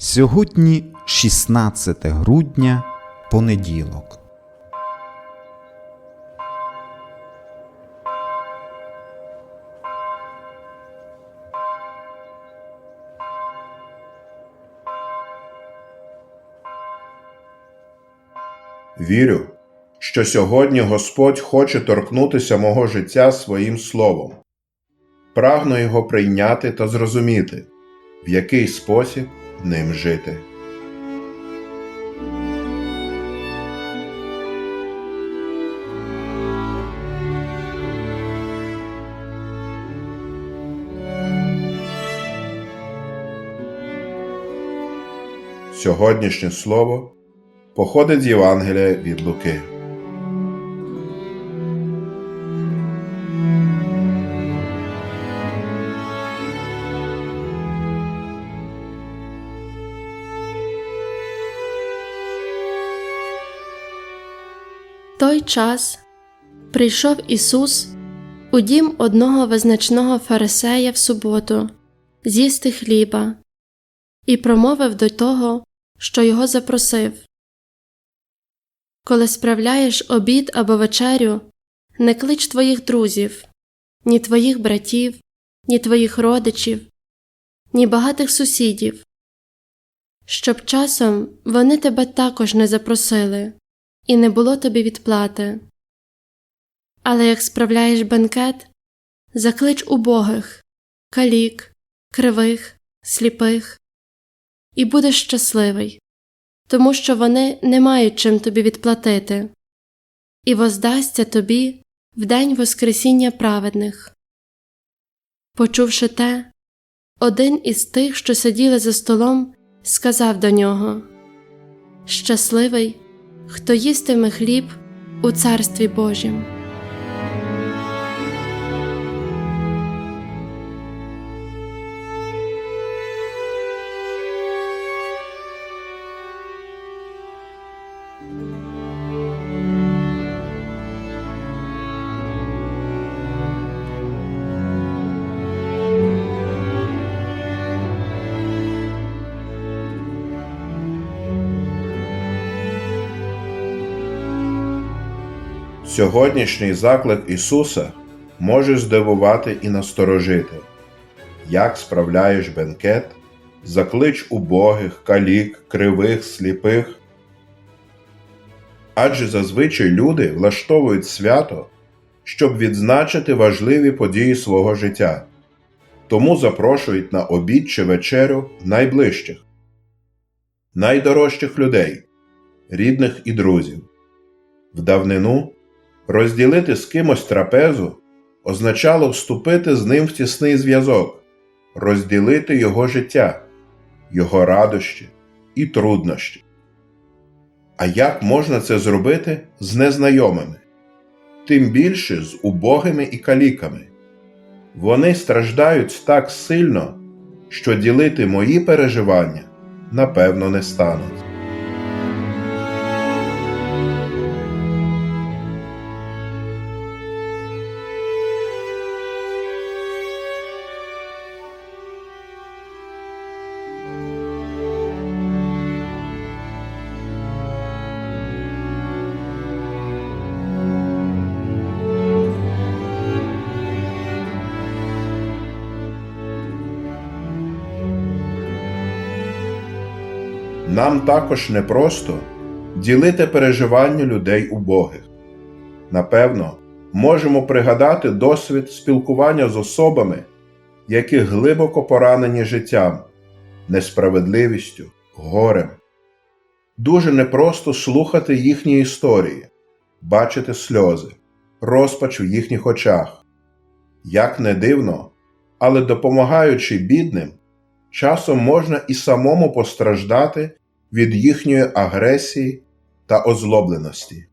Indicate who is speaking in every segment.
Speaker 1: Сьогодні 16 грудня, понеділок.
Speaker 2: Вірю, що сьогодні Господь хоче торкнутися мого життя своїм словом. Прагну його прийняти та зрозуміти, в який спосіб ним жити. Сьогоднішнє слово походить з Євангелія від Луки.
Speaker 3: Той час прийшов Ісус у дім одного визначного фарисея в суботу з'їсти хліба і промовив до того, що його запросив. Коли справляєш обід або вечерю, не клич твоїх друзів, ні твоїх братів, ні твоїх родичів, ні багатих сусідів, щоб часом вони тебе також не запросили і не було тобі відплати. Але як справляєш бенкет, заклич убогих, калік, кривих, сліпих, і будеш щасливий, тому що вони не мають чим тобі відплатити, і воздасться тобі в день Воскресіння праведних. Почувши те, один із тих, що сиділи за столом, сказав до нього Щасливий хто їстиме хліб у Царстві Божім.
Speaker 2: Сьогоднішній заклик Ісуса може здивувати і насторожити. Як справляєш бенкет, заклич убогих, калік, кривих, сліпих. Адже зазвичай люди влаштовують свято, щоб відзначити важливі події свого життя, тому запрошують на обід чи вечерю найближчих, найдорожчих людей, рідних і друзів. В давнину Розділити з кимось трапезу означало вступити з ним в тісний зв'язок, розділити його життя, його радощі і труднощі. А як можна це зробити з незнайомими, тим більше з убогими і каліками? Вони страждають так сильно, що ділити мої переживання напевно не стануть. Нам також непросто ділити переживання людей убогих. Напевно, можемо пригадати досвід спілкування з особами, які глибоко поранені життям, несправедливістю, горем. Дуже непросто слухати їхні історії, бачити сльози, розпач у їхніх очах. Як не дивно, але допомагаючи бідним, часом можна і самому постраждати від їхньої агресії та озлобленості.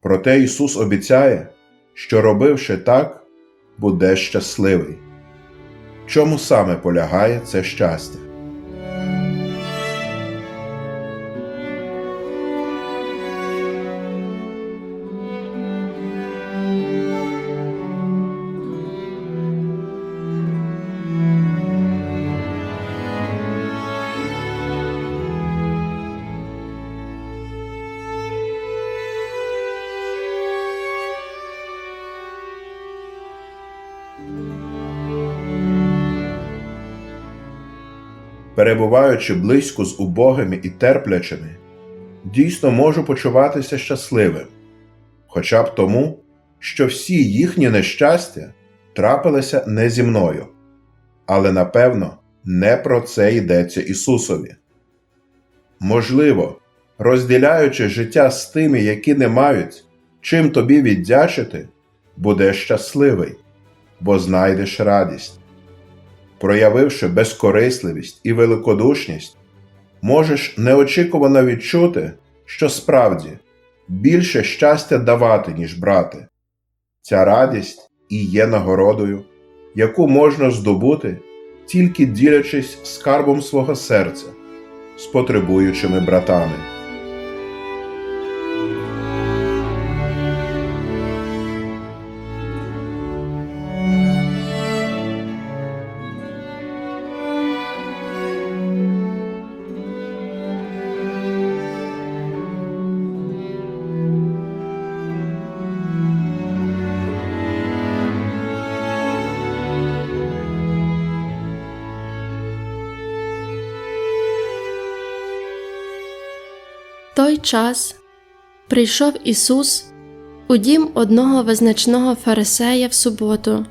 Speaker 2: Проте Ісус обіцяє, що, робивши так, буде щасливий. Чому саме полягає це щастя? Перебуваючи близько з убогими і терплячими, дійсно можу почуватися щасливим, хоча б тому, що всі їхні нещастя трапилися не зі мною. Але напевно не про це йдеться Ісусові. Можливо, розділяючи життя з тими, які не мають, чим тобі віддячити, будеш щасливий, бо знайдеш радість. Проявивши безкорисливість і великодушність, можеш неочікувано відчути, що справді більше щастя давати, ніж брати. Ця радість і є нагородою, яку можна здобути, тільки ділячись скарбом свого серця з потребуючими братами.
Speaker 3: Той час прийшов Ісус у дім одного визначного фарисея в суботу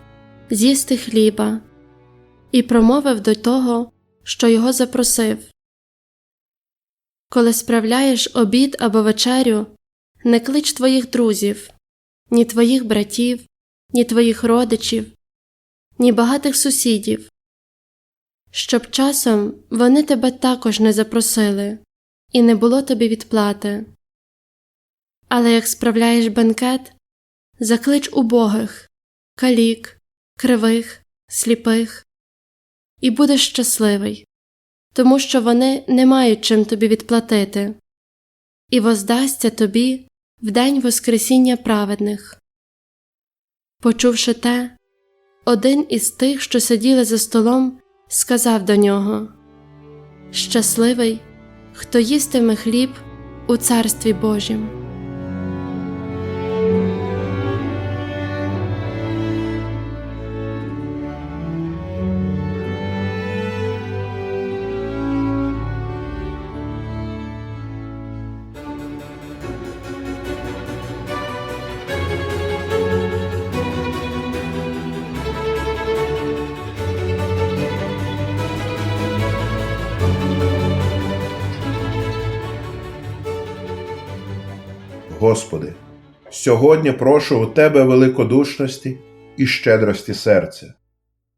Speaker 3: з'їсти хліба і промовив до того, що його запросив. Коли справляєш обід або вечерю, не клич твоїх друзів, ні твоїх братів, ні твоїх родичів, ні багатих сусідів, щоб часом вони тебе також не запросили і не було тобі відплати. Але як справляєш бенкет, заклич убогих, калік, кривих, сліпих, і будеш щасливий, тому що вони не мають чим тобі відплатити, і воздасться тобі в день Воскресіння праведних. Почувши те, один із тих, що сиділи за столом, сказав до нього Щасливий хто їстиме хліб у Царстві Божім.
Speaker 2: Господи, сьогодні прошу у Тебе великодушності і щедрості серця.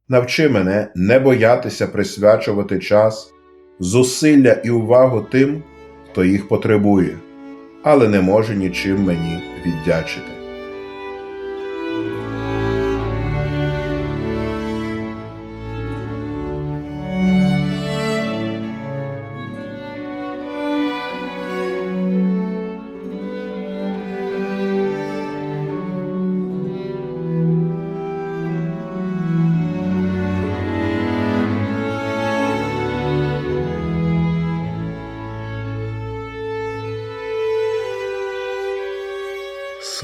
Speaker 2: Навчи мене не боятися присвячувати час, зусилля і увагу тим, хто їх потребує, але не може нічим мені віддячити.